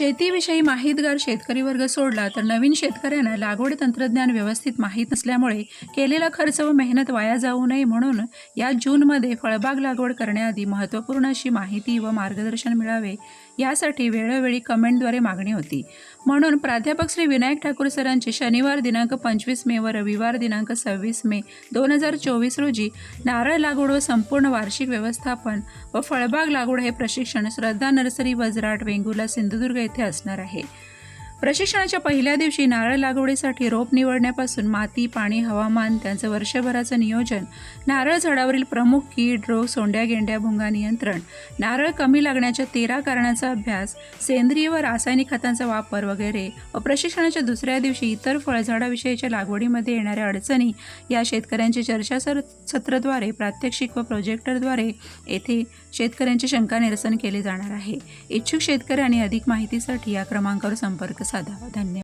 शेतीविषयी माहितगार शेतकरी वर्ग सोडला तर नवीन शेतकऱ्यांना लागवड तंत्रज्ञान व्यवस्थित माहीत नसल्यामुळे केलेला खर्च व मेहनत वाया जाऊ नये म्हणून या जूनमध्ये फळबाग लागवड करण्याआधी महत्त्वपूर्ण अशी माहिती व मार्गदर्शन मिळावे यासाठी वेळोवेळी कमेंटद्वारे मागणी होती. म्हणून प्राध्यापक श्री विनायक ठाकूर सरांची शनिवार दिनांक पंचवीस मे व रविवार दिनांक सव्वीस मे दोन हजार चोवीस रोजी नारळ लागवड व संपूर्ण वार्षिक व्यवस्थापन व फळबाग लागवड हे प्रशिक्षण श्रद्धा नर्सरी वजराट वेंगुला सिंधुदुर्ग येथे असणार आहे. प्रशिक्षणाच्या पहिल्या दिवशी नारळ लागवडीसाठी रोप निवडण्यापासून माती पाणी हवामान त्यांचं वर्षभराचं नियोजन नारळ झाडावरील प्रमुख कीड रोग सोंड्या गेंड्या भुंगा नियंत्रण नारळ कमी लागण्याच्या तेरा कारणांचा अभ्यास सेंद्रिय व रासायनिक खतांचा वापर वगैरे व प्रशिक्षणाच्या दुसऱ्या दिवशी इतर फळझाडाविषयीच्या लागवडीमध्ये येणाऱ्या अडचणी या शेतकऱ्यांचे चर्चासर सत्राद्वारे प्रात्यक्षिक व प्रोजेक्टरद्वारे येथे शेतकऱ्यांचे शंका निरसन केले जाणार आहे. इच्छुक शेतकऱ्यांनी अधिक माहितीसाठी या क्रमांकावर संपर्क साधावा. धन्यवाद.